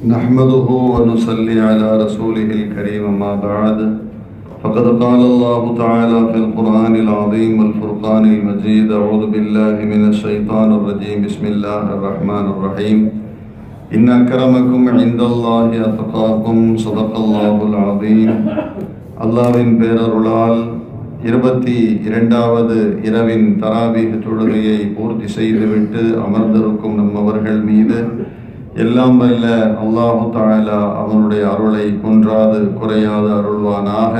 نحمده ونصلي على رسوله الكريم ما بعد فقد قال الله تعالى في القرآن العظيم والفرقان المجيد أعوذ بالله من الشيطان الرجيم بسم الله الرحمن الرحيم إن أكرمكم عند الله أتقاكم صدق الله العظيم அல்லாவின் பேரருளால் இருபத்தி இரண்டாவது இரவின் தராபீக தொழுகையை பூர்த்தி செய்துவிட்டு அமர்ந்திருக்கும் நம்மவர்கள் மீது எல்லாம் வல்ல அல்லாஹு தாலா அவனுடைய அருளை குன்றாது குறையாது அருள்வானாக.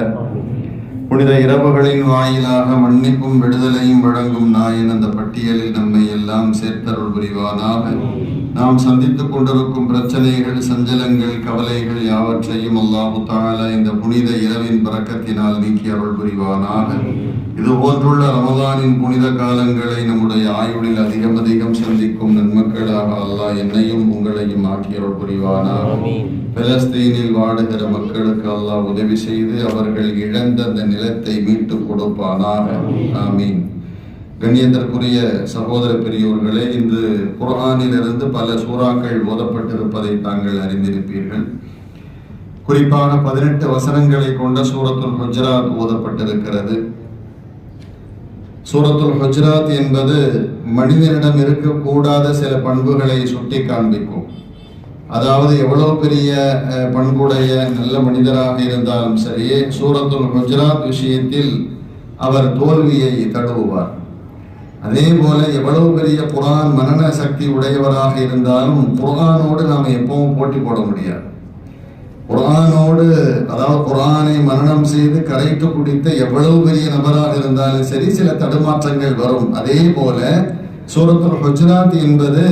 புனித இரவுகளின் வாயிலாக மன்னிப்பும் விடுதலையும் வழங்கும் நாயன் அந்த பட்டியலில் நம்மை எல்லாம் சேர்த்தருள் புரிவானாக. நாம் சந்தித்துக் கொண்டிருக்கும் பிரச்சனைகள் சஞ்சலங்கள் கவலைகள் யாவற்றையும் அல்லாஹு தாலா இந்த புனித இரவின் பறக்கத்தினால் நீக்கி அருள் புரிவானாக. இது போன்றுள்ள ரமதானின் புனித காலங்களை நம்முடைய ஆயுளில் அதிகம் அதிகம் சந்திக்கும் நன்மக்களாக அல்லாஹ் என்னையும் உங்களையும் ஆக்கியவள் புரிவானாக. பெலஸ்தீனில் வாடுகிற மக்களுக்கு அல்லாஹ் உதவி செய்து அவர்கள் இழந்த அந்த நிலத்தை மீட்டு கொடுப்பானாக. ஆமீன். கண்ணியத்திற்குரிய சகோதர பெரியோர்களே இன்று குரானிலிருந்து பல சூறாக்கள் ஓதப்பட்டிருப்பதை தாங்கள் அறிந்திருப்பீர்கள். குறிப்பாக பதினெட்டு வசனங்களை கொண்ட சூரத்துல் ஹுஜராத் ஓதப்பட்டிருக்கிறது. சூரத்துல் ஹுஜராத் என்பது மனிதனிடம் இருக்கக்கூடாத சில பண்புகளை சுட்டி காண்பிக்கும் அதாவது எவ்வளவு பெரிய பண்புடைய நல்ல மனிதராக இருந்தாலும் சரி சூரத்துல் குஜராத் விஷயத்தில் அவர் தோல்வியை தழுவுவார். அதே போல எவ்வளவு பெரிய குரான் மனன சக்தி உடையவராக இருந்தாலும் குரானோடு நாம் எப்பவும் போட்டி போட முடியாது. குரானோடு அதாவது குரானை மரணம் செய்து கரைத்து குடித்த எவ்வளவு பெரிய நபராக இருந்தாலும் சரி சில தடுமாற்றங்கள் வரும். அதே போல சூரத்துல் குஜராத் என்பது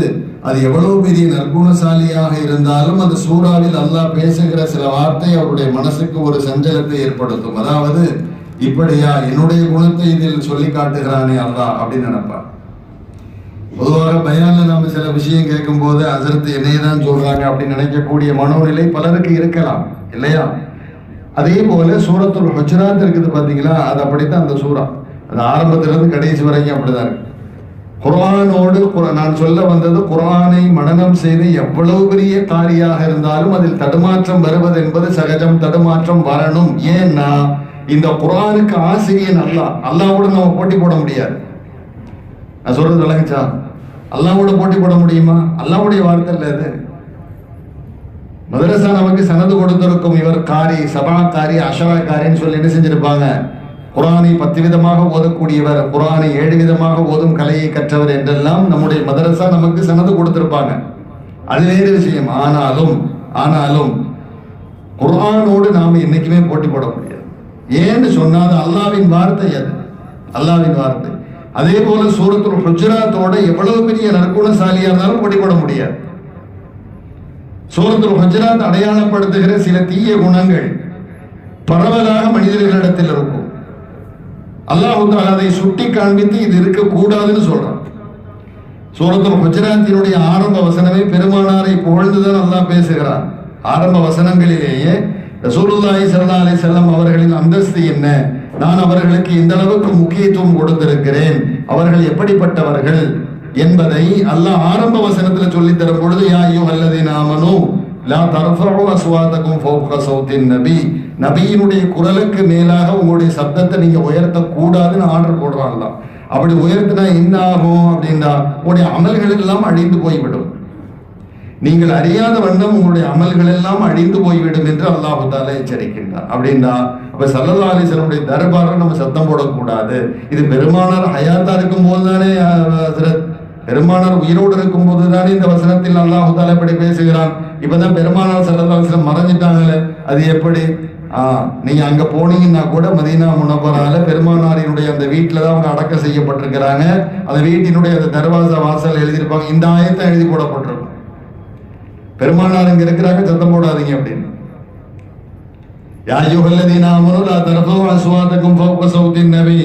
அது எவ்வளவு பெரிய நற்குணசாலியாக இருந்தாலும் அந்த சூறாவில் அல்லாஹ் பேசுகிற சில வார்த்தை அவருடைய மனசுக்கு ஒரு சஞ்சலத்தை ஏற்படுத்தும். அதாவது இப்படியா என்னுடைய குணத்தை இதில் சொல்லி காட்டுகிறானே அல்லாஹ் அப்படின்னு நினைப்பார். பொதுவாக பயான்ல நம்ம சில விஷயம் கேட்கும் போது அசரத்து என்னையே தான் சொல்றாங்க அப்படின்னு நினைக்கக்கூடிய மனோநிலை பலருக்கு இருக்கலாம். இல்லையா? அதே போல சூரத்துல் ஹொச்சராத் இருக்குது பார்த்தீங்களா? அது அப்படித்தான் அந்த சூறா. அது ஆரம்பத்துல இருந்து கடைசி வரைக்கும் அப்படிதான் இருக்கு. குரானோடு குர- நான் சொல்ல வந்தது குரானை மனனம் செய்து எவ்வளவு பெரிய காரியாக இருந்தாலும் அதில் தடுமாற்றம் வருவது என்பது சகஜம் தடுமாற்றம் வரணும். ஏன்னா இந்த குரானுக்கு ஆசிரியன் அல்லா. அல்லாவோட நம்ம போட்டி போட முடியாது. நான் சொல்றது விளங்குச்சா? அல்லாவோட போட்டி போட முடியுமா? அல்லாவுடைய வார்த்தை இல்லை அது. மதரசா நமக்கு சனது கொடுத்திருக்கும் இவர் காரி சபா காரி அஷரா காரின்னு சொல்லி என்ன செஞ்சிருப்பாங்க? குரானை பத்து விதமாக ஓதக்கூடியவர் குரானை ஏழு விதமாக ஓதும் கலையை கற்றவர் என்றெல்லாம் நம்முடைய மதரசா நமக்கு சனது கொடுத்திருப்பாங்க. அது வேறு விஷயம். ஆனாலும் ஆனாலும் குர்ஆனோடு நாம என்னைக்குமே போட்டி போட முடியாது ஏன்னு சொன்னால் அல்லாவின் வார்த்தை அது. அல்லாவின் வார்த்தை. அதே போல சூரத்தில் ஹுஜராத்தோட எவ்வளவு பெரிய நற்குணசாலியா இருந்தாலும் போட்டி போட முடியாது. சூரத்தில் ஹுஜராத் அடையாளப்படுத்துகிற சில தீய குணங்கள் பரவலாக மனிதர்களிடத்தில் இருக்கும். அல்லாஹ் வந்து அதை சுட்டி காண்பித்து இது இருக்கக்கூடாதுன்னு சொல்றான். சூரத்துல் குஜராத்தினுடைய ஆரம்ப வசனமே பெருமானாரை புகழ்ந்துதான் அல்லாஹ் பேசுகிறார் ஆரம்ப வசனங்களிலேயே ரசூலுல்லாஹி சல்லா அலி செல்லம் அவர்களின் அந்தஸ்து என்ன? நான் அவர்களுக்கு இந்த அளவுக்கு முக்கியத்துவம் கொடுத்திருக்கிறேன். அவர்கள் எப்படிப்பட்டவர்கள் என்பதை அல்லாஹ் ஆரம்ப வசனத்துல சொல்லி தரும் பொழுது யா அல்லது நாமனோ தர்ஃபஉ அஸ்வாதகும் சௌத்தின் நபி. நபியினுடைய குரலுக்கு மேலாக உங்களுடைய சப்தத்தை நீங்க உயர்த்த கூடாதுன்னு ஆர்டர் போடுறாங்களாம் அப்படி உயர்த்தினா என்ன ஆகும் அப்படின்னா உங்களுடைய அமல்கள் எல்லாம் அழிந்து போய்விடும். நீங்கள் அறியாத வண்ணம் உங்களுடைய அமல்கள் எல்லாம் அழிந்து போய்விடும் என்று அல்லாஹு தாலா எச்சரிக்கின்றார். அப்படின்னா அப்ப சல்லல்லா அலிசனுடைய தர்பாரை நம்ம சத்தம் போடக்கூடாது. இது பெருமானார் ஹயாத்தா இருக்கும் போது தானே பெருமானார் உயிரோடு இருக்கும் போது தானே இந்த வசனத்தில் அல்லாஹு தாலா இப்படி பேசுகிறான். இப்பதான் பெருமானார் சல்லல்லா மறைஞ்சிட்டாங்களே. அது எப்படி? ஆ நீங்க அங்க போனீங்கன்னா கூட மதீனா முனவரால பெருமானாரினுடைய அந்த வீட்டில் தான் அவங்க அடக்கம் செய்யப்பட்டிருக்கிறாங்க. அந்த வீட்டினுடைய அந்த தர்வாசா வாசல் எழுதியிருப்பாங்க. இந்த ஆயத்தை எழுதி போடப்பட்டிருக்கும். பெருமானார் இங்க இருக்கிறாங்க சத்தம் போடாதீங்க அப்படின்னு. யாஜுகல்லதீனாமனு லா தர்ஃபு அஸ்வாதக்கும் ஃபௌக சௌத்தின் நபி.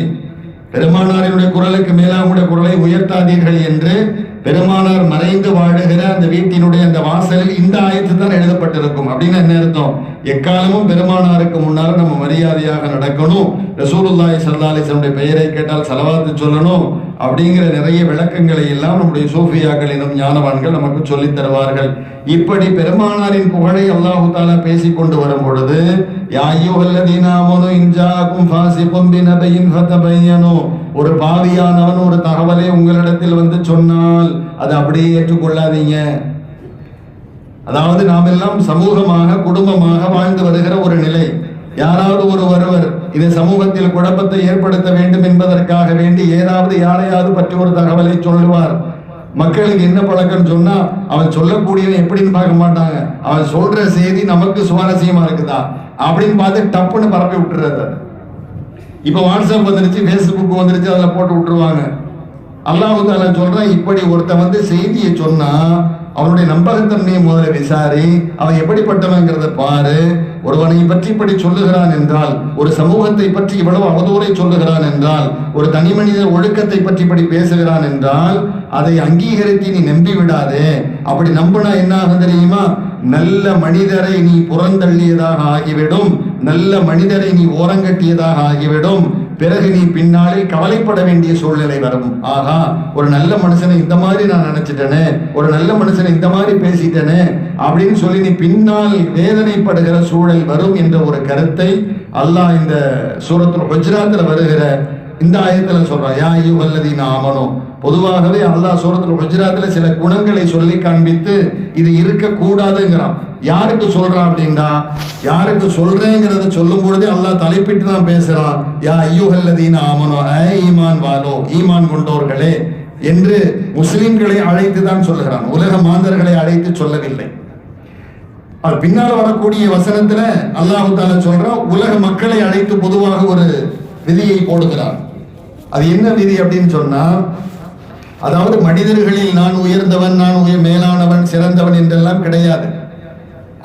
பெருமானாரினுடைய குரலுக்கு மேலாவுடைய குரலை உயர்த்தாதீர்கள் என்று பெருமானார் மறைந்து வாழுகிற அந்த வீட்டினுடைய அந்த வாசலில் இந்த ஆயத்து தான் எழுதப்பட்டிருக்கும். அப்படின்னு என்ன அர்த்தம்? எக்காலமும் பெருமானாருக்கு முன்னால் நம்ம மரியாதையாக நடக்கணும். ரசூலுல்லாய் சல்லாலிசனுடைய பெயரை கேட்டால் செலவாத்து சொல்லணும் அப்படிங்கிற நிறைய விளக்கங்களை எல்லாம் நம்முடைய சூஃபியாக்கள் எனும் ஞானவான்கள் நமக்கு சொல்லித் தருவார்கள். இப்படி பெருமானாரின் புகழை அல்லாஹு தாலா பேசிக் கொண்டு வரும் பொழுது பினபையின் ஒரு பாவியானவன் ஒரு தகவலை உங்களிடத்தில் வந்து சொன்னால் அதை அப்படியே ஏற்றுக்கொள்ளாதீங்க. அதாவது நாம் எல்லாம் சமூகமாக குடும்பமாக வாழ்ந்து வருகிற ஒரு நிலை. யாராவது ஒரு ஒருவர் இது சமூகத்தில் குழப்பத்தை ஏற்படுத்த வேண்டும் என்பதற்காக வேண்டி ஏதாவது யாரையாவது பற்றி ஒரு தகவலை சொல்லுவார். மக்களுக்கு என்ன பழக்கம்னு சொன்னா அவன் சொல்லக்கூடியவன் எப்படின்னு பார்க்க மாட்டாங்க. அவன் சொல்ற செய்தி நமக்கு சுவாரஸ்யமா இருக்குதா? அப்படின்னு பார்த்து டப்புன்னு பரப்பி விட்டுறது. இப்ப வாட்ஸ்அப் வந்துருச்சு ஃபேஸ்புக் வந்துருச்சு அதில் போட்டு விட்டுருவாங்க. அல்லாஹு தாலா சொல்றான் இப்படி ஒருத்தன் வந்து செய்தியை சொன்னா அவனுடைய நம்பகத்தன்மையை முதல்ல விசாரி அவன் எப்படிப்பட்டவங்கிறத பாரு. ஒருவனை பற்றி இப்படி சொல்லுகிறான் என்றால் ஒரு சமூகத்தை பற்றி இவ்வளவு அவதூறை சொல்லுகிறான் என்றால் ஒரு தனி மனித ஒழுக்கத்தை பற்றி இப்படி பேசுகிறான் என்றால் அதை அங்கீகரித்து நீ நம்பி விடாதே. அப்படி நம்பினா என்ன ஆகும் தெரியுமா? நல்ல மனிதரை நீ புறந்தள்ளியதாக ஆகிவிடும். நல்ல மனிதரை நீ ஓரங்கட்டியதாக ஆகிவிடும். பிறகு நீ பின்னாளில் கவலைப்பட வேண்டிய சூழ்நிலை வரும். ஆகா ஒரு நல்ல மனுஷனை இந்த மாதிரி நான் நினைச்சிட்டேனே ஒரு நல்ல மனுஷனை இந்த மாதிரி பேசிட்டேனே அப்படின்னு சொல்லி நீ பின்னால் வேதனைப்படுகிற சூழல் வரும் என்ற ஒரு கருத்தை அல்லாஹ் இந்த சூரத்தில் குஜராத்தில் வருகிற இந்த ஆயத்துல சொல்றான் யா ஐயுவல்லதீன ஆமனோ. பொதுவாகவே அல்லாஹ் சூரத்துல குஜராத்தில் சில குணங்களை சொல்லி காண்பித்து இது இருக்க கூடாதுங்கிறான் யாருக்கு சொல்றான் அப்படின்னா யாருக்கு சொல்றேங்கிறத சொல்லும் பொழுதே அல்லாஹ் தலைப்பிட்டு தான் பேசுறான். யா ஐயுகல்லதீன் ஆமனோ. ஐ ஈமான் வாலோ ஈமான் கொண்டோர்களே என்று முஸ்லிம்களை அழைத்து தான் சொல்லுகிறான். உலக மாந்தர்களை அழைத்து சொல்லவில்லை. அது பின்னால் வரக்கூடிய வசனத்துல அல்லாஹு தாலா சொல்றான் உலக மக்களை அழைத்து பொதுவாக ஒரு விதியை போடுகிறான். அது என்ன விதி அப்படின்னு சொன்னா அதாவது மனிதர்களில் நான் உயர்ந்தவன் நான் உயர் மேலானவன் சிறந்தவன் என்றெல்லாம் கிடையாது.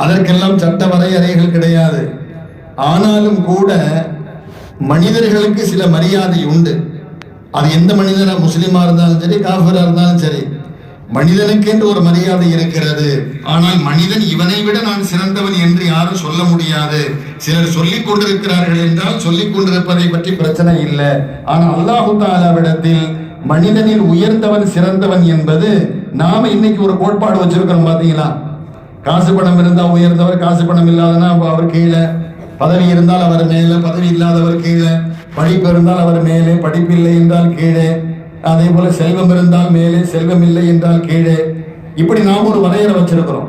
அதற்கெல்லாம் சட்ட வரையறைகள் கிடையாது. ஆனாலும் கூட மனிதர்களுக்கு சில மரியாதை உண்டு. அது எந்த மனிதனா முஸ்லீமாக இருந்தாலும் சரி காஃபிரா இருந்தாலும் சரி மனிதனுக்கென்று ஒரு மரியாதை இருக்கிறது. ஆனால் மனிதன் இவனை விட நான் சிறந்தவன் என்று யாரும் சொல்ல முடியாது. சிலர் சொல்லிக் கொண்டிருக்கிறார்கள் என்றால் சொல்லிக் கொண்டிருப்பதை பற்றி பிரச்சனை இல்லை. ஆனால் அல்லாஹு தாலாவிடத்தில் மனிதனில் உயர்ந்தவன் சிறந்தவன் என்பது நாம இன்னைக்கு ஒரு கோட்பாடு வச்சிருக்கிறோம் பாத்தீங்களா காசு பணம் இருந்தால் உயர்ந்தவர் காசு பணம் இல்லாதனா அவர் கீழே. பதவி இருந்தால் அவர் மேலே பதவி இல்லாதவர் கீழே. படிப்பு இருந்தால் அவர் மேலே படிப்பில்லை என்றால் கீழே. அதே போல செல்வம் இருந்தால் மேலே செல்வம் இல்லை என்றால் கீழே. இப்படி நாம் ஒரு வரையறை வச்சிருக்கிறோம்.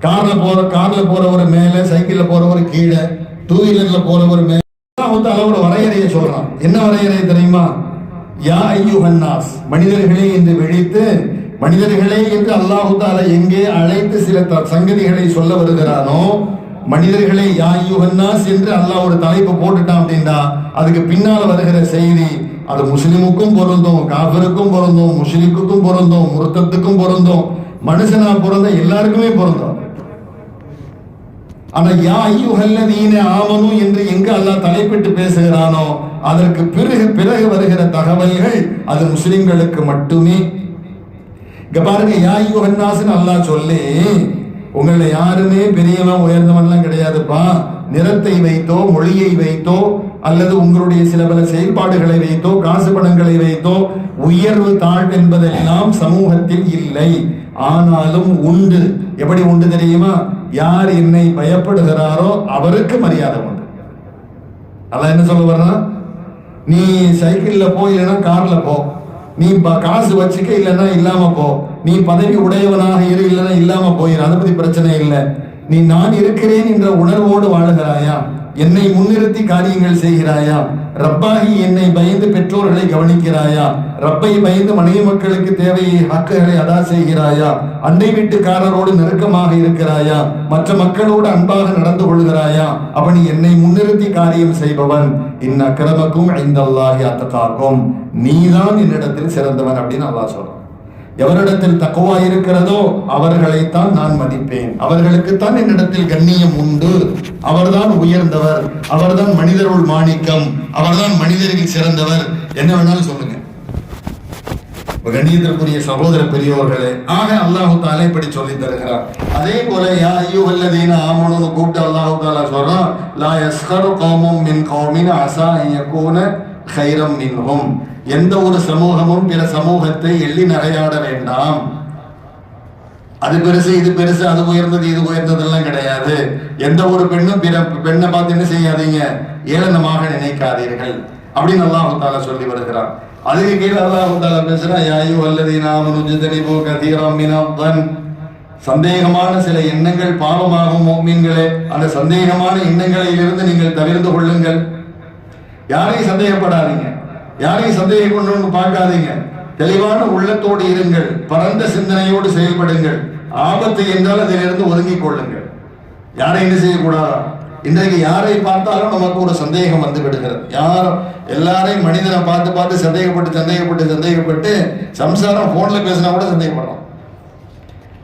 கார்ல போற கார்ல போறவர் மேலே சைக்கிள்ல போறவர் கீழே டூ வீலர்ல போறவர் மேலே. வந்து அளவோட வரையறையை சொல்றான். என்ன வரையறை தெரியுமா? யா ஐயுஹன்னாஸ் மனிதர்களே என்று விழித்து மனிதர்களே என்று அல்லாஹு தாலா எங்கே அழைத்து சில த- சங்கதிகளை சொல்ல வருகிறானோ மனிதர்களே யா ஐயுஹன்னாஸ் என்று அல்லாஹ் ஒரு தலைப்பு போட்டுட்டான் அப்படின்னா அதுக்கு பின்னால் வருகிற செய்தி அது முஸ்லிமுக்கும் பொருந்தும் காபருக்கும் பொருந்தும் முஸ்லிக்குக்கும் பொருந்தும் முருத்தத்துக்கும் பொருந்தும் மனுஷனா பிறந்த எல்லாருக்குமே பொருந்தும் ஆனா யா ஐயுஹல்லதீன ஆமனு என்று எங்க அல்லாஹ் தலைப்பிட்டு பேசுகிறானோ அதற்கு பிறகு பிறகு வருகிற தகவல்கள் அது முஸ்லிம்களுக்கு மட்டுமே இங்க பாருங்க யா ஐயுஹன்னாஸ்னு அல்லாஹ் சொல்லி உங்களை யாருமே பெரியவன் உயர்ந்தவன்லாம் கிடையாதுப்பா நிறத்தை வைத்தோ மொழியை வைத்தோ அல்லது உங்களுடைய சில பல செயல்பாடுகளை வைத்தோ காசு பணங்களை வைத்தோ உயர்வு தாழ்வு என்பதெல்லாம் சமூகத்தில் இல்லை. ஆனாலும் உண்டு. எப்படி உண்டு தெரியுமா? யார் என்னை பயப்படுகிறாரோ அவருக்கு மரியாதை உண்டு. அதான் என்ன சொல்ல வர்றா நீ சைக்கிள்ல போ இல்லைன்னா கார்ல போ. நீ ப- காசு வச்சுக்க இல்லைன்னா இல்லாம போ. நீ பதவி உடையவனாக இரு இல்லைன்னா இல்லாம போயிரு. அதை பத்தி பிரச்சனை இல்லை. நீ நான் இருக்கிறேன் என்ற உணர்வோடு வாழுகிறாயா? என்னை முன்னிறுத்தி காரியங்கள் செய்கிறாயா? ரப்பாகி என்னை பயந்து பெற்றோர்களை கவனிக்கிறாயா? ரப்பை பயந்து மனைவி மக்களுக்கு தேவையை ஹக்குகளை அதா செய்கிறாயா? அண்டை வீட்டுக்காரரோடு நெருக்கமாக இருக்கிறாயா? மற்ற மக்களோடு அன்பாக நடந்து கொள்கிறாயா? அவன் என்னை முன்னிறுத்தி காரியம் செய்பவன். இன் அக்கிரமக்கும் ஐந்தல்லாஹி அத்தகாக்கும். நீதான் என்னிடத்தில் சிறந்தவன் அப்படின்னு அல்லா சொல்றான். எவரிடத்தில் தக்குவா இருக்கிறதோ அவர்களைத்தான் நான் மதிப்பேன். அவர்களுக்குத்தான் என்னிடத்தில் கண்ணியம் உண்டு. அவர்தான் உயர்ந்தவர். அவர்தான் மனிதருள் மாணிக்கம். அவர்தான் மனிதர்கள் சிறந்தவர். என்ன வேணாலும் சொல்லுங்க. கண்ணியத்திற்குரிய சகோதர பெரியோர்களே ஆக அல்லாஹு தாலா இப்படி சொல்லி தருகிறார். அதே போல யா ஐயோ ஐயுஹல்லதீன ஆமனுன்னு கூப்பிட்டு அல்லாஹு தாலா சொல்றான் லா எஸ்கரு கோமம் மின் கோமின் அசா அன் ஹைரம் கைரம் மின்ஹும். எந்த ஒரு சமூகமும் பிற சமூகத்தை எள்ளி நிறையாட வேண்டாம். அது பெருசு இது பெருசு அது உயர்ந்தது இது உயர்ந்ததெல்லாம் கிடையாது. எந்த ஒரு பெண்ணும் பிற பெண்ணை பார்த்து என்ன செய்யாதீங்க. ஏளனமாக நினைக்காதீர்கள். அப்படின்னு அல்லாஹு தாலா சொல்லி வருகிறான். அதுக்கு கீழே அல்லாஹ் தாலா பேசுறான் யாயு அல்லது நாம நுஜதனிபோ சந்தேகமான சில எண்ணங்கள் பாவமாகும் மீன்களே அந்த சந்தேகமான எண்ணங்களிலிருந்து நீங்கள் தவிர்த்து கொள்ளுங்கள். யாரையும் சந்தேகப்படாதீங்க. யாரையும் சந்தேகம் கொண்டு பார்க்காதீங்க. தெளிவான உள்ளத்தோடு இருங்கள். பரந்த சிந்தனையோடு செயல்படுங்கள். ஆபத்து என்றால் அதிலிருந்து ஒதுங்கிக் கொள்ளுங்கள். யாரை என்ன செய்யக்கூடாதா? இன்றைக்கு யாரை பார்த்தாலும் நமக்கு ஒரு சந்தேகம் வந்து விடுகிறது. யார் எல்லாரையும் மனிதனை பார்த்து பார்த்து சந்தேகப்பட்டு சந்தேகப்பட்டு சந்தேகப்பட்டு சம்சாரம் போன்ல பேசினா கூட சந்தேகப்படும்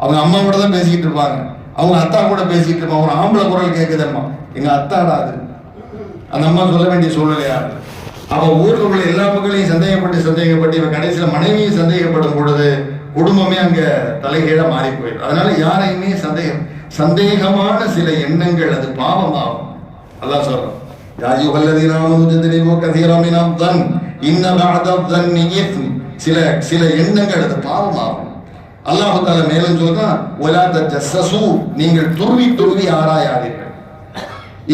அவங்க அம்மா கூட தான் பேசிக்கிட்டு இருப்பாங்க. அவங்க அத்தா கூட பேசிக்கிட்டு இருப்பாங்க. ஒரு ஆம்பளை குரல் கேட்குதம்மா எங்க அத்தாடா அது? அந்த அம்மா சொல்ல வேண்டிய சூழ்நிலையா? இருக்கு அவன் ஊரில் உள்ள எல்லா மக்களையும் சந்தேகப்பட்டு சந்தேகப்பட்டு இவன் கடைசியில மனைவியும் சந்தேகப்படும் பொழுது குடும்பமே அங்க தலைகீழாக மாறி போயிடும். அதனால யாரையுமே சந்தேகம் சந்தேகமான சில எண்ணங்கள் அது பாவமாகும். அதான் சொல்றான் தன் தன் சில சில எண்ணங்கள் அது பாவமாகும். அல்லாஹு தால மேலும் சொல்றான் நீங்கள் துருவி துருவி ஆராயாதீர்கள்.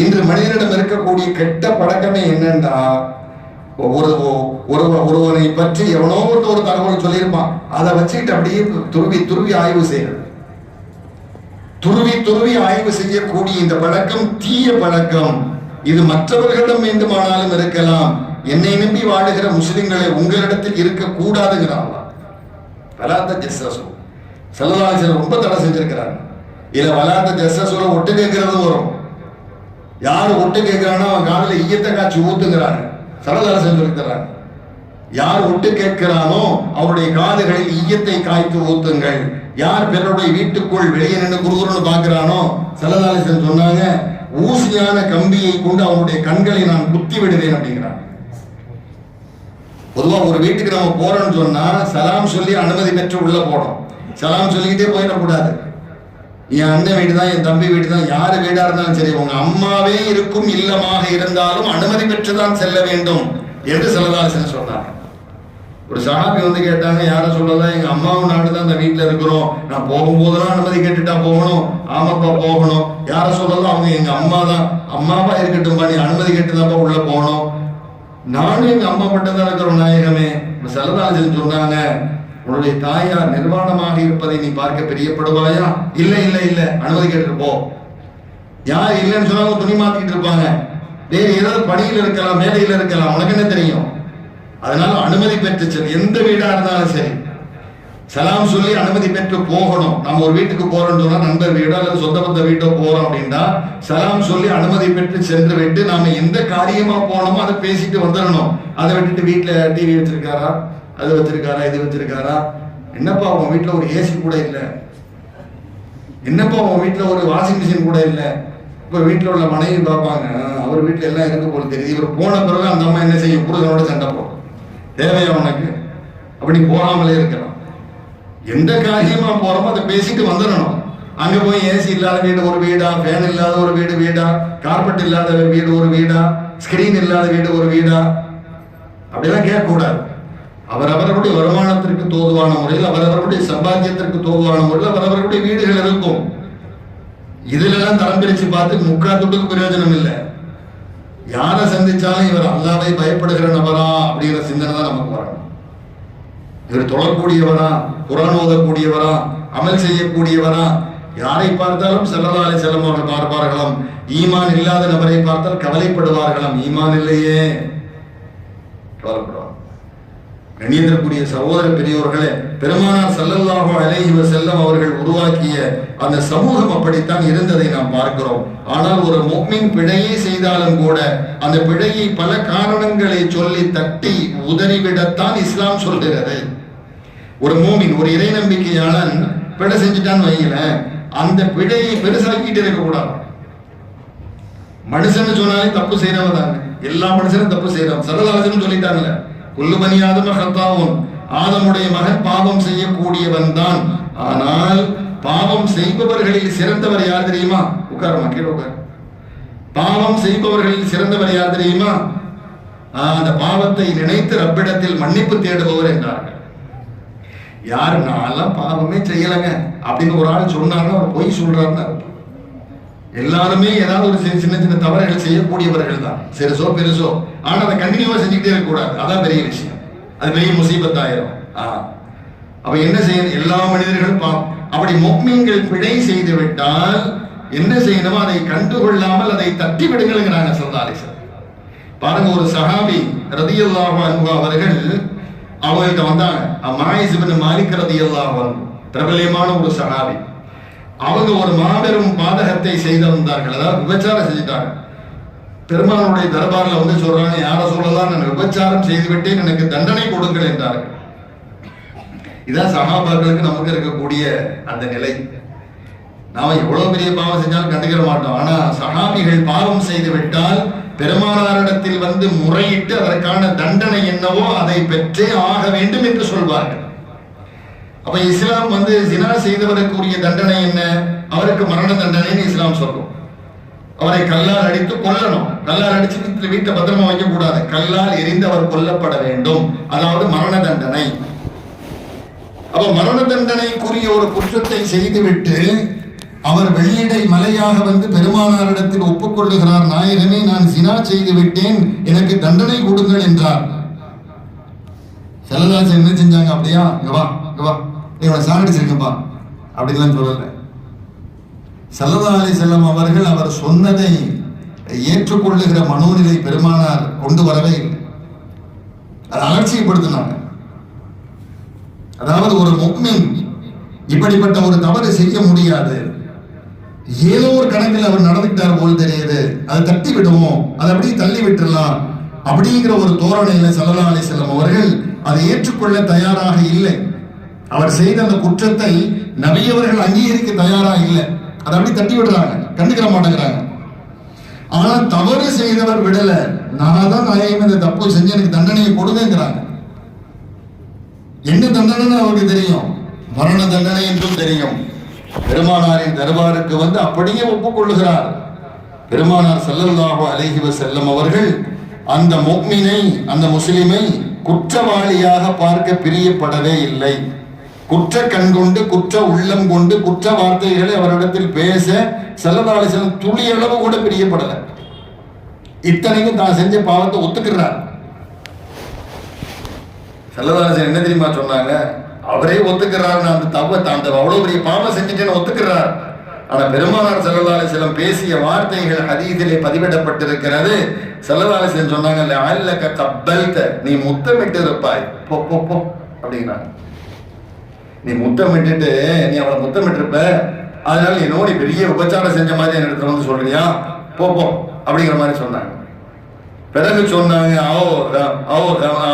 இன்று மனிதனிடம் இருக்கக்கூடிய கெட்ட பழக்கமே என்னன்னா ஒரு ஒருவனை பற்றி எவனோ ஒருத்த ஒரு தகவல் சொல்லியிருப்பான். அதை வச்சுக்கிட்டு அப்படியே துருவி துருவி ஆய்வு செய்யறது. துருவி துருவி ஆய்வு செய்யக்கூடிய இந்த பழக்கம் தீய பழக்கம். இது மற்றவர்களிடம் வேண்டுமானாலும் இருக்கலாம். என்னை நம்பி வாழுகிற முஸ்லிம்களை உங்களிடத்தில் இருக்கக்கூடாதுங்கிறான் வலாத்த ஜெஸ்ஸசு செல்லதாசர் ரொம்ப தடை செஞ்சிருக்கிறாங்க. இல்ல வலாத்த ஜெஸ்ஸசுல ஒட்டு கேட்கறது வரும். யார் ஒட்டு கேட்கிறானோ அவன் காலில் ஈயத்தை காய்ச்சி ஊத்துங்கிறாங்க. சரதாசன் சொல்லித்தரான் யார் ஒட்டு கேட்கிறானோ அவருடைய காதுகளில் ஈயத்தை காய்த்து ஊத்துங்கள். யார் பிறருடைய வீட்டுக்குள் வெளியே நின்று குருகுருன்னு பார்க்கிறானோ சரதாசன் சொன்னாங்க ஊசியான கம்பியை கொண்டு அவனுடைய கண்களை நான் குத்தி விடுவேன் அப்படிங்கிறான் பொதுவாக ஒரு வீட்டுக்கு நம்ம போறோம்னு சொன்னா சலாம் சொல்லி அனுமதி பெற்று உள்ள போனோம் சலாம் சொல்லிக்கிட்டே போயிடக்கூடாது. என் அண்ணன் வீடு தான் என் தம்பி வீடு தான் யாரு வீடா இருந்தாலும் சரி உங்க அம்மாவே இருக்கும் இல்லமாக இருந்தாலும் அனுமதி பெற்றுதான் செல்ல வேண்டும் என்று செல்லதாசன் சொன்னார். ஒரு சகாபி வந்து கேட்டாங்க யார சொல்லலாம் எங்க அம்மாவும் நாடு தான் இந்த வீட்டுல இருக்கிறோம். நான் போகும்போதெல்லாம் அனுமதி கேட்டுட்டா போகணும். ஆமாப்பா போகணும். யார சொல்லலாம் அவங்க எங்க அம்மா தான். அம்மாவா இருக்கட்டும் நீ அனுமதி கேட்டுதான்ப்பா உள்ள போகணும். நானும் எங்க அம்மா மட்டும் தான் இருக்கிறோம் நாயகமே. செல்லதாசன் சொன்னாங்க உன்னுடைய தாயார் நிர்வாணமாக இருப்பதை நீ பார்க்க பிரியப்படுவாயா? இல்லை இல்லை இல்லை. அனுமதி கேட்டு போ யார் இல்லைன்னு சொன்னாங்க துணி மாத்திட்டு இருப்பாங்க. வேறு ஏதாவது பணியில் இருக்கலாம் மேடையில் இருக்கலாம். உனக்கு என்ன தெரியும்? அதனால அனுமதி பெற்று செல். எந்த வீடா இருந்தாலும் சரி. சலாம் சொல்லி அனுமதி பெற்று போகணும். நம்ம ஒரு வீட்டுக்கு போறோம்னு சொன்னா நண்பர் வீடோ அல்லது சொந்த பந்த வீட்டோ போறோம் அப்படின்னா சலாம் சொல்லி அனுமதி பெற்று சென்று விட்டு நாம எந்த காரியமா போனோமோ அதை பேசிட்டு வந்துடணும். அதை விட்டுட்டு வீட்டுல டிவி வச்சிருக்காரா? அது வச்சிருக்காரா இது வச்சிருக்காரா என்னப்பா உன் வீட்டில் ஒரு ஏசி கூட இல்லை. என்னப்பா உன் வீட்டில் ஒரு வாஷிங் மிஷின் கூட இல்லை. இப்போ வீட்டில் உள்ள மனைவி பார்ப்பாங்க அவர் வீட்டில் எல்லாம் இருக்கு போல தெரியுது. இவர் போன பிறகு அந்த அம்மா என்ன செய்யும்? புருஷனோட சண்டை போடும். தேவையா உனக்கு? அப்படி போகாமலே இருக்கிறோம் எந்த காரியமா போறோமோ அதை பேசிட்டு வந்துடணும். அங்க போய் ஏசி இல்லாத வீடு ஒரு வீடா ஃபேன் இல்லாத ஒரு வீடு வீடா கார்பெட் இல்லாத வீடு ஒரு வீடா ஸ்கிரீன் இல்லாத வீடு ஒரு வீடா? அப்படிலாம் கேட்கக்கூடாது. அவரவர்களுடைய வருமானத்திற்கு தோதுவான முறையில் அவரவர்களுடைய சம்பாத்தியத்திற்கு தோதுவான முறையில் அவரவர்களுடைய வீடுகள் இருக்கும். இதுல எல்லாம் தரம் பிரிச்சு பார்த்து முக்கா துட்டுக்கு பிரயோஜனம் இல்லை. யாரை சந்திச்சாலும் இவர் அல்லாவை பயப்படுகிற நபரா அப்படிங்கிற சிந்தனை தான் நமக்கு வரணும். இவர் தொழக்கூடியவரா குரான் ஓதக்கூடியவரா அமல் செய்யக்கூடியவரா யாரை பார்த்தாலும் செல்லதாலே செல்லம் அவர்கள் பார்ப்பார்களாம். ஈமான் இல்லாத நபரை பார்த்தால் கவலைப்படுவார்களாம். ஈமான் இல்லையே. கவலைப்படுவார் கணியத்திற்குரிய சகோதர பெரியோர்களே பெருமானார் செல்லல்லாகும் அலைஹிவ செல்லம் அவர்கள் உருவாக்கிய அந்த சமூகம் அப்படித்தான் இருந்ததை நாம் பார்க்கிறோம். ஆனால் ஒரு மொக்மின் பிழையை செய்தாலும் கூட அந்த பிழையை பல காரணங்களை சொல்லி தட்டி உதறிவிடத்தான் இஸ்லாம் சொல்கிறது. ஒரு மூமின் ஒரு இறை நம்பிக்கையாளன் பிழை செஞ்சுட்டான்னு வைங்களேன் அந்த பிழையை பெருசாக்கிட்டு இருக்கக்கூடாது. மனுஷன் சொன்னாலே தப்பு செய்யறவன் தாங்க எல்லா மனுஷனும் தப்பு செய்யறவன் சரதாசன் சொல்லிட்டாங்கல்ல கொல்லுமணி ஆதம ஹத்தாவும் ஆதமுடைய மகன் பாவம் செய்யக்கூடியவன் தான். ஆனால் பாவம் செய்பவர்களில் சிறந்தவர் யார் தெரியுமா? உட்காரமா கீழே உட்கார். பாவம் செய்பவர்களில் சிறந்தவர் யார் தெரியுமா? அந்த பாவத்தை நினைத்து ரப்பிடத்தில் மன்னிப்பு தேடுபவர் என்றார்கள். யார் நான்லாம் பாவமே செய்யலைங்க. அப்படின்னு ஒரு ஆள் சொன்னாருன்னா அவர் பொய் சொல்றாருன்னா எல்லாருமே ஏதாவது ஒரு சின்ன சின்ன சின்ன தவறுகள் செய்யக்கூடியவர்கள் தான் சிறுசோ பெருசோ. ஆனா அதை கண்டினியூவா செஞ்சுக்கிட்டே இருக்கக்கூடாது. அதான் பெரிய விஷயம். அது பெரிய முசீபத்தாயிரும் ஆ. அப்ப என்ன செய்யணும்? எல்லா மனிதர்களும் அப்படி மொக்மீன்கள் பிழை செய்து விட்டால் என்ன செய்யணுமோ அதை கண்டுகொள்ளாமல் அதை தட்டி விடுங்கிறாங்க சந்தாலிசர் பாருங்க ஒரு சஹாபி ரதியல்லாஹு அன்ஹு அவர்கள் அவங்கள்ட்ட வந்தாங்க. மாயிஸ் மாலிக் ரதியல்லாஹு பிரபலியமான ஒரு சஹாபி. அவங்க ஒரு மாபெரும் பாதகத்தை செய்து வந்தார்கள் அதாவது விபச்சாரம் செஞ்சுட்டாங்க. பெருமானுடைய தர்பாரில் வந்து சொல்றாங்க யார சொல்லலாம்? நான் விபச்சாரம் செய்துவிட்டேன். எனக்கு தண்டனை கொடுங்கள் என்றார்கள். இதான் சகாபாக்களுக்கு நமக்கு இருக்கக்கூடிய அந்த நிலை. நாம எவ்வளவு பெரிய பாவம் செஞ்சாலும் கண்டுக்கிற மாட்டோம். ஆனா சகாபிகள் பாவம் செய்து விட்டால் பெருமானாரிடத்தில் வந்து முறையிட்டு அதற்கான தண்டனை என்னவோ அதை பெற்றே ஆக வேண்டும் என்று சொல்வார்கள். அப்ப இஸ்லாம் வந்து ஜினா செய்தவருக்குரிய தண்டனை என்ன? அவருக்கு மரண தண்டனைன்னு இஸ்லாம் சொல்லும். அவரை கல்லால் அடித்து கொல்லணும். கல்லால் அடிச்சு வீட்டுல வீட்டை பத்திரமா வைக்க கூடாது கல்லால் எரிந்து அவர் கொல்லப்பட வேண்டும். அதாவது மரண தண்டனை. அப்ப மரண தண்டனைக்குரிய ஒரு குற்றத்தை செய்துவிட்டு அவர் வெள்ளிடை மலையாக வந்து பெருமானாரிடத்தில் ஒப்புக்கொள்ளுகிறார் நாயகமே நான் சினா செய்து விட்டேன் எனக்கு தண்டனை கொடுங்கள் என்றார். செல்லதாசன் என்ன செஞ்சாங்க அப்படியா? இங்க வா இங்க வா. இவனை சாகடிச்சிருக்கப்பா. அப்படின்லாம் சொல்லலை. சல்லதா அலி செல்லம் அவர்கள் அவர் சொன்னதை ஏற்றுக்கொள்ளுகிற மனோநிலை பெருமானார் கொண்டு வரவே இல்லை. அதை அலட்சியப்படுத்தினாங்க. அதாவது ஒரு முக்மின் இப்படிப்பட்ட ஒரு தவறு செய்ய முடியாது. ஏதோ ஒரு கணக்கில் அவர் நடந்துட்டார் போல் தெரியுது. அதை தட்டி விடுவோம். அதை அப்படியே தள்ளி விட்டுடலாம் அப்படிங்கிற ஒரு தோரணையில சல்லா அலி செல்லம் அவர்கள் அதை ஏற்றுக்கொள்ள தயாராக இல்லை. அவர் செய்த அந்த குற்றத்தை நபியவர்கள் அங்கீகரிக்க தயாரா இல்லை. அதை அப்படி தட்டி விடுறாங்க. கண்டுக்கிற மாட்டேங்கிறாங்க. ஆனா தவறு செய்தவர் விடல. நான் தான் நாயகம் இந்த தப்பு செஞ்சு எனக்கு தண்டனையை கொடுங்கிறாங்க என்ன தண்டனை அவருக்கு தெரியும்? மரண தண்டனை என்றும் தெரியும். பெருமானாரின் தர்பாருக்கு வந்து அப்படியே ஒப்புக்கொள்ளுகிறார். பெருமானார் ஸல்லல்லாஹு அலைஹி செல்லும் அவர்கள் அந்த முக்மினை அந்த முஸ்லிமை குற்றவாளியாக பார்க்க பிரியப்படவே இல்லை. குற்ற கண் கொண்டு குற்ற உள்ளம் கொண்டு குற்ற வார்த்தைகளை அவரிடத்தில் பேச செல்லதாலிசன் துளி அளவு கூட பிரியப்படல. இத்தனைக்கும் தான் செஞ்ச பாவத்தை ஒத்துக்கிறார். செல்லதாசன் என்ன தெரியுமா சொன்னாங்க? அவரே ஒத்துக்கிறார் நான் அந்த தவ அந்த அவ்வளவு பெரிய பாவம் செஞ்சுட்டேன்னு ஒத்துக்கிறார். ஆனா பெருமானார் செல்லதாலிசலம் பேசிய வார்த்தைகள் அதீதிலே பதிவிடப்பட்டிருக்கிறது. செல்லதாலிசன் சொன்னாங்க அல்லக்க கப்பல்த நீ முத்தமிட்டு இருப்பாய் போ போ போ அப்படிங்கிறாங்க. நீ முத்தமிட்டுட்டு நீ அவளை முத்தமிட்டிருப்ப அதனால நீ நோடி பெரிய உபச்சாரம் செஞ்ச மாதிரி என் வந்து சொல்றியா? போப்போம் அப்படிங்கிற மாதிரி சொன்னாங்க. பிறகு சொன்னாங்க அவோ அவோ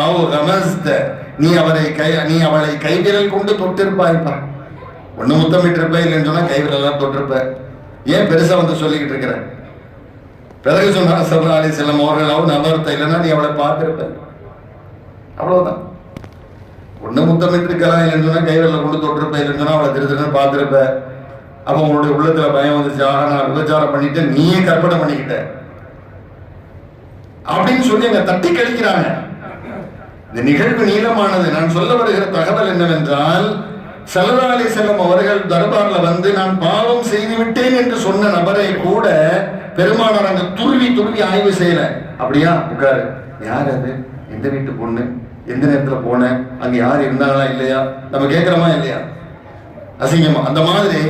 அவோ ரமஸ்த நீ அவரை கை நீ அவளை கைவிரல் கொண்டு தொட்டிருப்பாய்ப்பா. ஒண்ணு முத்தமிட்டிருப்ப இல்லைன்னு சொன்னா கைவிரலாம் தொட்டிருப்ப. ஏன் பெருசா வந்து சொல்லிக்கிட்டு இருக்கிற? பிறகு சொன்னாங்க சல்லா அலி செல்லம் அவர்கள் அவள் நபர்த்த இல்லைன்னா நீ அவளை பார்த்திருப்ப. அவ்வளவுதான் ஒண்ணு முத்தமிட்டிருக்கலாம் இல்லைன்னு சொன்னா கைவிரல கொண்டு தொட்டிருப்ப இல்லைன்னு சொன்னா அவளை திரு பார்த்துருப்ப பார்த்திருப்ப அப்ப உன்னுடைய உள்ளத்துல பயம் வந்துச்சு. ஆக நான் விபச்சாரம் பண்ணிட்டு நீயே கற்பனை பண்ணிக்கிட்ட. அப்படின்னு சொல்லி அங்க தட்டி கழிக்கிறாங்க. இந்த நிகழ்வு நீளமானது. நான் சொல்ல வருகிற தகவல் என்னவென்றால் சல்லா அலி செல்லம் அவர்கள் தர்பார்ல வந்து நான் பாவம் செய்து விட்டேன் என்று சொன்ன நபரை கூட பெருமானார் அங்க துருவி துருவி ஆய்வு செய்யல. அப்படியா? உட்காரு. யார் அது? எந்த வீட்டு பொண்ணு? எந்த நேரத்தில் போனேன்? அங்கே யார் இருந்தாங்களா இல்லையா? நம்ம கேட்குறோமா இல்லையா? அசிங்கமா. அந்த மாதிரி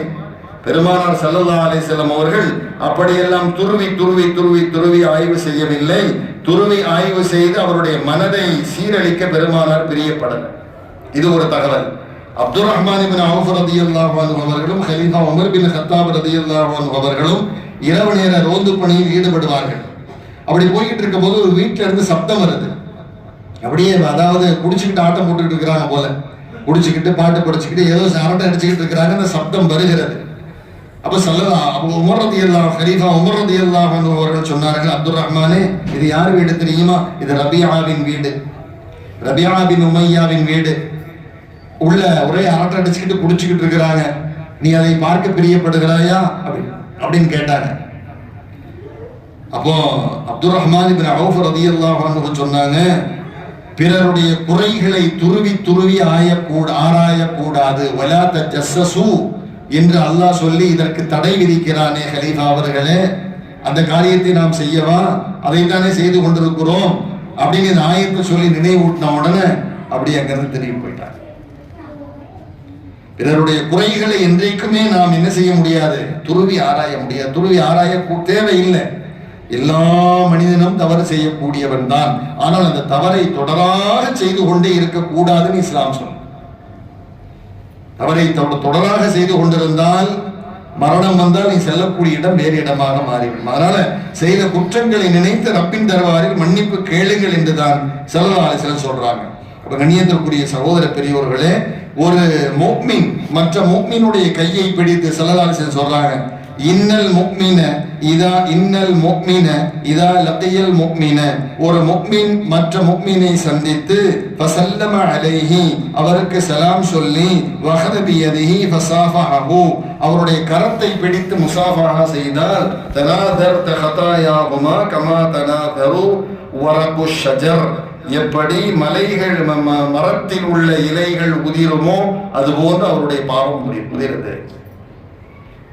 பெருமானார் ஸல்லல்லாஹு அலைஹி செல்லம் அவர்கள் அப்படியெல்லாம் துருவி துருவி துருவி துருவி ஆய்வு செய்யவில்லை. துருவி ஆய்வு செய்து அவருடைய மனதை சீரழிக்க பெருமானார் பிரியப்படல். இது ஒரு தகவல். அப்துல் ரஹ்மான் பின் அவுஃப் ரதி அவர்களும் ஹலீஃபா உமர் பின் ஹத்தாப் ரதி அவர்களும் இரவு நேர ரோந்து பணியில் ஈடுபடுவார்கள். அப்படி போய்கிட்டு இருக்கும்போது ஒரு வீட்டுல இருந்து சப்தம் வருது. அப்படியே அதாவது குடிச்சுக்கிட்டு ஆட்டம் போட்டுக்கிட்டு இருக்கிறாங்க போல. குடிச்சுக்கிட்டு பாட்டு படிச்சுக்கிட்டு ஏதோ அரட்டை அடிச்சுக்கிட்டு இருக்கிறாங்க அந்த சப்தம் வருகிறது. அப்ப சொல்லலாம் அப்போ உமர் ரதி அல்லா ஹரீஃபா உமர் ரதி அல்லா அவர்கள் சொன்னார்கள் அப்துல் ரஹ்மானே இது யார் வீடு தெரியுமா? இது ரபியாவின் வீடு. ரபியாபின் உமையாவின் வீடு. உள்ள ஒரே அரட்டை அடிச்சுக்கிட்டு குடிச்சுக்கிட்டு இருக்கிறாங்க. நீ அதை பார்க்க பிரியப்படுகிறாயா? அப்படி அப்படின்னு கேட்டாங்க. அப்போ அப்துல் ரஹ்மான் இப்ப ரவுஃப் ரதி அல்லாஹ் சொன்னாங்க பிறருடைய குறைகளை துருவி துருவி ஆயக்கூட ஆராயக்கூடாது. வலாத்த தஜஸ்ஸசு என்று அல்லாஹ் சொல்லி இதற்கு தடை விதிக்கிறானே ஹலீஃபா அவர்களே. அந்த காரியத்தை நாம் செய்யவா? அதைத்தானே செய்து கொண்டிருக்கிறோம். அப்படின்னு இந்த ஆயத்தை சொல்லி நினைவூட்டின உடனே அப்படி அங்கிருந்து திரும்பி போயிட்டார். பிறருடைய குறைகளை என்றைக்குமே நாம் என்ன செய்ய முடியாது? துருவி ஆராய முடியாது. துருவி ஆராய தேவையில்லை. எல்லா மனிதனும் தவறு செய்யக்கூடியவன் தான் ஆனால் அந்த தவறை தொடராக செய்து கொண்டே இருக்கக்கூடாதுன்னு இஸ்லாம் சொன்ன தவறை தொட- தொடராக செய்து கொண்டிருந்தால் மரணம் வந்தால் நீ செல்லக்கூடிய இடம் வேறு இடமாக மாறிவிடும். அதனால செய்த குற்றங்களை நினைத்து ரப்பின் தருவாரில் மன்னிப்பு கேளுங்கள் என்றுதான் செல்லலாசில சொல்றாங்க. அப்ப கண்ணியத்திற்குரிய சகோதர பெரியோர்களே ஒரு மோக்மின் மற்ற மோக்மினுடைய கையை பிடித்து செல்லலாசில சொல்றாங்க. இன்னல் முக்மின இதா இன்னல் முக்மின இதா லகையல் முக்மின. ஒரு முக்மின் மற்ற முக்மினை சந்தித்து ஃபசல்லம அலைஹி அவருக்கு சலாம் சொல்லி வஹதபியதிஹி ஃபசாஃபஹு அவருடைய கரத்தை பிடித்து முசாஃபஹா செய்தால் தனாதர் தஹதாயாஹுமா கமா தனாதரு வரகு ஷஜர். எப்படி மலைகள் ம- ம- மரத்தில் உள்ள இலைகள் உதிருமோ அதுபோன்று அவருடைய பாவம் உதிர்ந்தது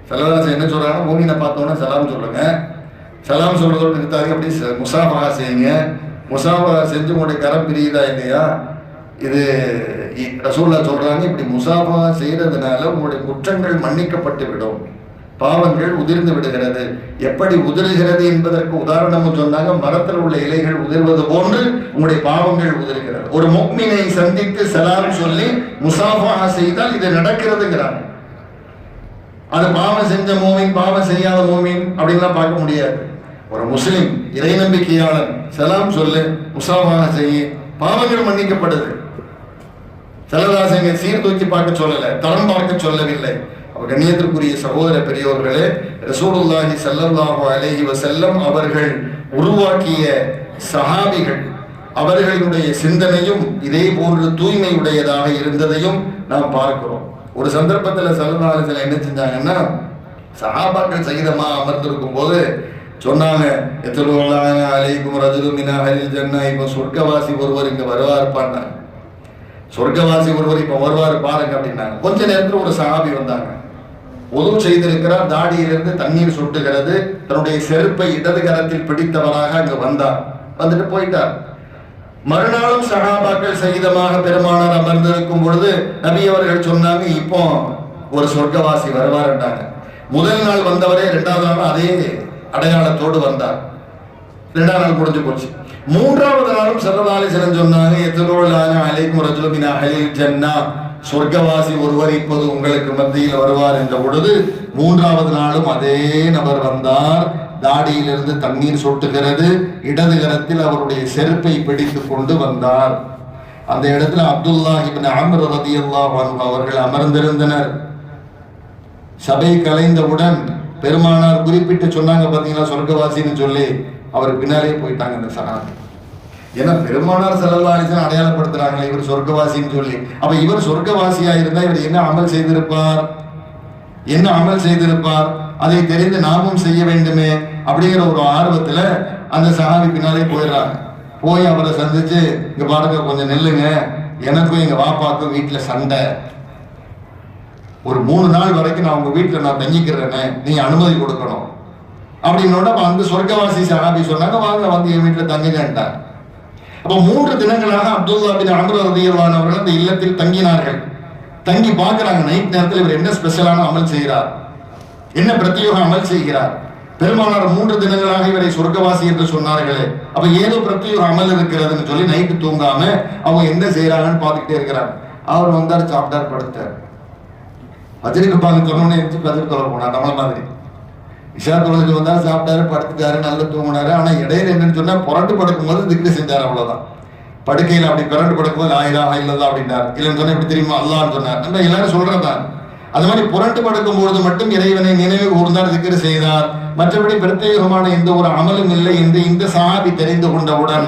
சல்லதாசன் என்ன சொல்றாங்க மூமினை பார்த்தோன்னே சலாம் சொல்லுங்க. சலாம் சொல்றதோடு நிறுத்தாதீங்க அப்படி ச- செய்யுங்க. முசாஃபா செஞ்சு உங்களுடைய கரம் பிரியுதா இல்லையா? இது ரசூல்லா சொல்றாங்க இப்படி முசாஃபா செய்யறதுனால உங்களுடைய குற்றங்கள் மன்னிக்கப்பட்டு விடும். பாவங்கள் உதிர்ந்து விடுகிறது. எப்படி உதிர்கிறது என்பதற்கு உதாரணம் சொன்னாங்க மரத்தில் உள்ள இலைகள் உதிர்வது போன்று உங்களுடைய பாவங்கள் உதிர்கிறது. ஒரு முக்மினை சந்தித்து சலாம் சொல்லி முசாஃபஹா செய்தால் இது நடக்கிறதுங்கிறாங்க. அது பாவம் செஞ்ச மோமின் பாவம் செய்யாத மோமின் அப்படின்லாம் பார்க்க முடியாது. ஒரு முஸ்லீம் இறை நம்பிக்கையாளன் செலாம் சொல்லு முசாமாக செய்ய பாவங்கள் மன்னிக்கப்படுது. செலதாசங்க சீர்தூக்கி பார்க்க சொல்லல தரம் பார்க்க சொல்லவில்லை. அவர் கண்ணியத்திற்குரிய சகோதர பெரியோர்களே ரசூலுல்லாஹி ஸல்லல்லாஹு அலைஹி செல்லம் அவர்கள் உருவாக்கிய சஹாபிகள் அவர்களுடைய சிந்தனையும் இதே போன்று தூய்மையுடையதாக இருந்ததையும் நாம் பார்க்கிறோம். ஒரு சந்தர்ப்பத்தில் சல்லல்லாஹு என்ன செஞ்சாங்கன்னா சஹாபாக்கள் சகிதமாக அமர்ந்திருக்கும் போது சொன்னாங்க எத்தலுல்லாஹி அலைக்கும் ரஜுலு மின் அஹலில் ஜன்னா இப்போ சொர்க்கவாசி ஒருவர் இங்கே வருவார் பாண்டாங்க சொர்க்கவாசி ஒருவர் இப்போ வருவார் பாருங்க அப்படின்னாங்க. கொஞ்ச நேரத்தில் ஒரு சஹாபி வந்தாங்க. உதவு செய்திருக்கிறார் தாடியிலிருந்து தண்ணீர் சொட்டுகிறது தன்னுடைய செருப்பை இடது கரத்தில் பிடித்தவராக அங்கு வந்தார் வந்துட்டு போயிட்டார். மறுநாளும் சகாபாக்கள் சகிதமாக பெருமானார் அமர்ந்திருக்கும் பொழுது நபி அவர்கள் சொன்னாங்க இப்போ ஒரு சொர்க்கவாசி வருவார்ன்றாங்க. முதல் நாள் வந்தவரே இரண்டாவது நாள் அதே அடையாளத்தோடு வந்தார். ரெண்டாம் நாள் முடிஞ்சு போச்சு. மூன்றாவது நாளும் சரதாலி சிலன் சொன்னாங்க எத்தனோளான அலைக்கும் ரஜுலுமின் அஹலில் ஜன்னா. சொர்க்கவாசி ஒருவர் இப்போது உங்களுக்கு மத்தியில் வருவார் என்ற பொழுது மூன்றாவது நாளும் அதே நபர் வந்தார். தாடியிலிருந்து தண்ணீர் சொட்டுகிறது. இடது கரத்தில் அவருடைய செருப்பை பிடித்து கொண்டு வந்தார். அந்த இடத்துல அப்துல்லா இப்னு அம்ர் ரலியல்லாஹு அவர்கள் அமர்ந்திருந்தனர். சபை கலைந்தவுடன் பெருமானார் குறிப்பிட்டு சொன்னாங்க பாத்தீங்களா சொர்க்கவாசின்னு சொல்லி. அவர் பின்னாலே போயிட்டாங்க இந்த சகாபி. ஏன்னா பெருமானார் செல்லல்லாரிசன் அடையாளப்படுத்துறாங்களே இவர் சொர்க்கவாசின்னு சொல்லி. அப்ப இவர் சொர்க்கவாசியா இருந்தா இவர் என்ன அமல் செய்திருப்பார்? என்ன அமல் செய்திருப்பார்? அதை தெரிந்து நாமும் செய்ய வேண்டுமே அப்படிங்கிற ஒரு ஆர்வத்துல அந்த சஹாபி பின்னாலே போயிடுறாங்க. போய் அவரை சந்திச்சு இங்க பாருங்க கொஞ்சம் நில்லுங்க. எனக்கும் எங்க வாப்பாக்கும் வீட்டுல சண்டை. ஒரு மூணு நாள் வரைக்கும் நான் உங்க வீட்டுல நான் தங்கிக்கிறேன்னு நீங்க அனுமதி கொடுக்கணும். அப்படின்னோட அப்ப அந்த சொர்க்கவாசி சஹாபி சொன்னாங்க வாங்க வந்து என் வீட்டுல தங்குங்கன்ட்டார். அப்ப மூன்று தினங்களாக அப்துல்லா பின் அம்ரு அவர்கள் அந்த இல்லத்தில் தங்கினார்கள். தங்கி பார்க்குறாங்க நைட் நேரத்தில் இவர் என்ன ஸ்பெஷலான அமல் செய்கிறார் என்ன பிரத்யோகம் அமல் செய்கிறார்? பெருமானார் மூன்று தினங்களாக இவரை சொர்க்கவாசி என்று சொன்னார்களே அப்ப ஏதோ பிரத்யோக அமல் இருக்கிறதுன்னு சொல்லி நைட்டு தூங்காம அவங்க என்ன செய்யறாங்கன்னு பார்த்துக்கிட்டே இருக்கிறாங்க அவர் வந்தார் சாப்பிட்டார் படுத்தார். அஜருக்கு பாங்க சொன்னோன்னே எடுத்து பதில் தொலை போனார் நம்மள மாதிரி. இஷா தொழிலுக்கு வந்தார் சாப்பிட்டாரு படுத்துட்டாரு நல்லா தூங்கினாரு. ஆனா இடையில என்னன்னு சொன்னா புரண்டு படுக்கும்போது திக்கு செஞ்சார் அவ்வளவுதான். படுக்கையில் அப்படி புரண்டு படுக்கும்போது ஆயிரம் இல்லதா அப்படின்னார். இல்லைன்னு சொன்னா எப்படி தெரியுமா? அல்லான்னு சொன்னார். நம்ம எல்லாரும் சொல்றதான் அது மாதிரி புரண்டு படுக்கும் பொழுது மட்டும் இறைவனை நினைவு கூர்ந்தார் திக்கர் செய்தார். மற்றபடி பிரத்யேகமான எந்த ஒரு அமலும் இல்லை என்று இந்த சாபி தெரிந்து கொண்டவுடன்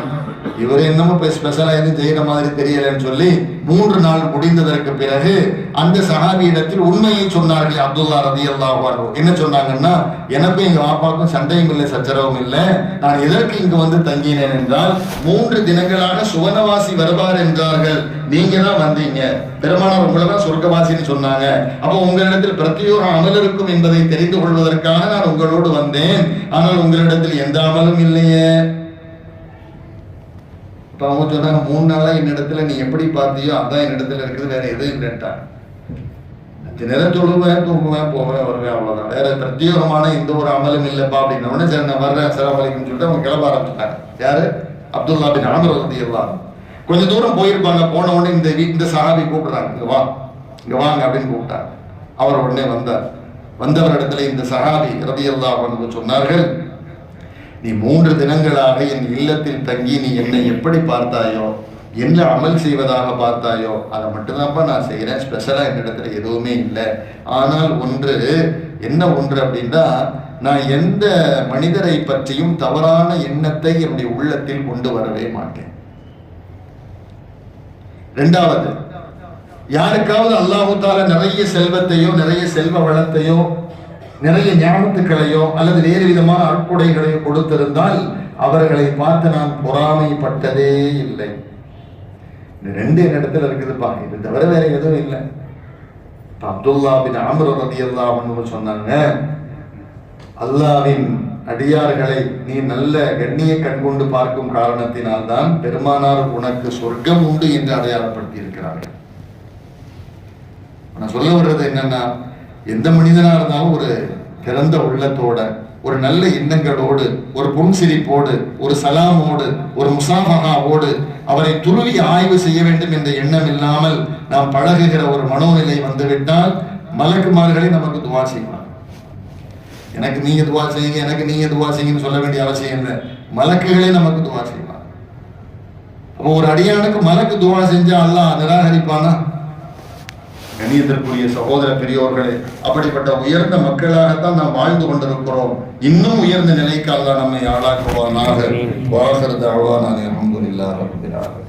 இவர் என்னமோ போய் ஸ்பெஷலா எதுவும் செய்யற மாதிரி தெரியலன்னு சொல்லி மூன்று நாள் முடிந்ததற்கு பிறகு அந்த சகாபியிடத்தில் உண்மையை சொன்னார்கள் அப்துல்லா ரதி அல்லாஹ் என்ன சொன்னாங்கன்னா எனக்கும் எங்க பாப்பாக்கும் சண்டையும் இல்லை சச்சரவும் இல்லை. நான் எதற்கு இங்கு வந்து தங்கினேன் என்றால் மூன்று தினங்களாக சுவனவாசி வருவார் என்றார்கள். நீங்க தான் வந்தீங்க. பெருமானார் உங்களை தான் சொர்க்கவாசின்னு சொன்னாங்க. அப்போ உங்களிடத்தில் பிரத்யோக அமல் இருக்கும் என்பதை தெரிந்து கொள்வதற்காக நான் உங்களோடு வந்தேன். ஆனால் உங்களிடத்தில் எந்த அமலும் இல்லையே. இப்போ அவங்க சொன்னாங்க மூணு நாளாக என்னிடத்துல நீ எப்படி பார்த்தியோ அதான் என்னிடத்துல இருக்குது வேற எதுவும் இல்லைன்ட்டாங்க. அஞ்சு நேரம் தொழுவேன் தூங்குவேன் போவேன் வருவேன் அவ்வளோதான் வேற பிரத்யேகமான எந்த ஒரு அமலும் இல்லைப்பா அப்படின்ன உடனே சரி நான் வர்றேன் சலாம் அலைக்கும் சொல்லிட்டு அவங்க கிளம்ப ஆரம்பிச்சிட்டாங்க. யாரு? அப்துல்லா பின் ஆமர் வந்து எல்லாம் கொஞ்ச தூரம் போயிருப்பாங்க போன உடனே இந்த வீட்டு இந்த சஹாபி கூப்பிடுறாங்க இங்கே வா இங்கே வாங்க அப்படின்னு கூப்பிட்டாங்க. அவர் உடனே வந்தார். வந்தவர் இடத்துல இந்த சஹாபி ரதி வந்து சொன்னார்கள் நீ மூன்று தினங்களாக என் இல்லத்தில் தங்கி நீ என்னை எப்படி பார்த்தாயோ என்ன அமல் செய்வதாக பார்த்தாயோ அதை மட்டும்தான்ப்பா நான் செய்கிறேன். ஸ்பெஷலாக என்னிடத்துல எதுவுமே இல்லை. ஆனால் ஒன்று என்ன ஒன்று அப்படின்னா நான் எந்த மனிதரை பற்றியும் தவறான எண்ணத்தை என்னுடைய உள்ளத்தில் கொண்டு வரவே மாட்டேன். ரெண்டாவது யாருக்காவது அல்லாஹு நிறைய செல்வத்தையோ நிறைய செல்வ வளத்தையோ நிறைய ஞாபகத்துக்களையோ அல்லது வேறு விதமான அற்புடைகளையோ கொடுத்திருந்தால் அவர்களை பார்த்து நான் பொறாமைப்பட்டதே இல்லை. ரெண்டு இடத்துல இருக்குதுப்பா. இது தவிர வேற எதுவும் இல்லை. அப்துல்லா பின் அமர் ரதி சொன்னாங்க அல்லாவின் அடியார்களை நீ நல்ல கண்ணிய கண் கொண்டு பார்க்கும் காரணத்தினால் தான் பெருமானார் உனக்கு சொர்க்கம் உண்டு என்று அடையாளப்படுத்தி இருக்கிறார்கள் நான் சொல்ல வர்றது என்னன்னா எந்த மனிதனா இருந்தாலும் ஒரு திறந்த உள்ளத்தோட ஒரு நல்ல எண்ணங்களோடு ஒரு புன்சிரிப்போடு ஒரு சலாமோடு ஒரு முசாஃபகாவோடு அவரை துருவி ஆய்வு செய்ய வேண்டும் என்ற எண்ணம் இல்லாமல் நாம் பழகுகிற ஒரு மனோநிலை வந்துவிட்டால் மலக்குமார்களை நமக்கு துவா செய்வார். எனக்கு நீங்க துவா செய்யுங்க எனக்கு நீங்க துவா செய்யுங்கன்னு சொல்ல வேண்டிய அவசியம் இல்லை. மலக்குகளே நமக்கு துவா செய்வார். அப்போ ஒரு அடியானுக்கு மலக்கு துவா செஞ்சா அல்லாஹ் நிராகரிப்பானா? கணியத்திற்குரிய சகோதர பெரியோர்களே அப்படிப்பட்ட உயர்ந்த மக்களாகத்தான் நாம் வாழ்ந்து கொண்டிருக்கிறோம். இன்னும் உயர்ந்த நிலைக்கு அல்லாஹ் நம்மை ஆளாக்குவானாக. வாகர் தாழ்வான அலமதுல்லாஹ் ரபில் ஆலமீன்.